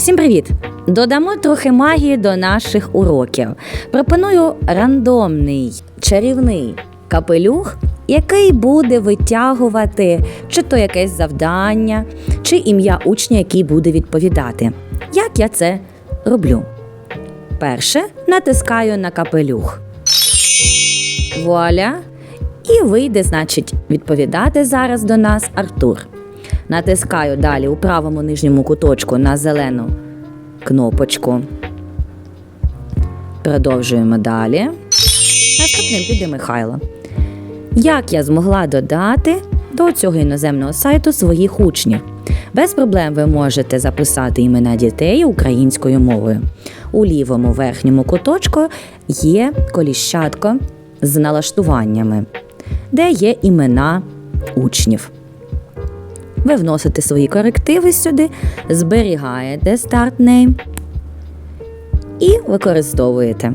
Всім привіт! Додамо трохи магії до наших уроків. Пропоную рандомний чарівний капелюх, який буде витягувати чи то якесь завдання, чи ім'я учня, який буде відповідати. Як я це роблю? Перше натискаю на капелюх. Вуаля! І вийде, значить, відповідати зараз до нас Артур. Натискаю далі у правому нижньому куточку на зелену кнопочку. Продовжуємо далі. Наступним піде Михайло. Як я змогла додати до цього іноземного сайту своїх учнів? Без проблем ви можете записати імена дітей українською мовою. У лівому верхньому куточку є коліщатко з налаштуваннями, де є імена учнів. Ви вносите свої корективи сюди, зберігаєте Name і використовуєте.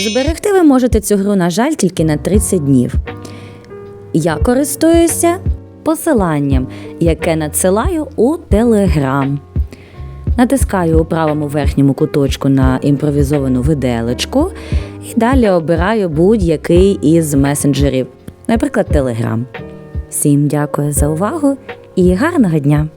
Зберегти ви можете цю гру, на жаль, тільки на 30 днів. Я користуюся посиланням, яке надсилаю у Telegram. Натискаю у правому верхньому куточку на імпровізовану виделечку і далі обираю будь-який із месенджерів, наприклад, Telegram. Всім дякую за увагу і гарного дня!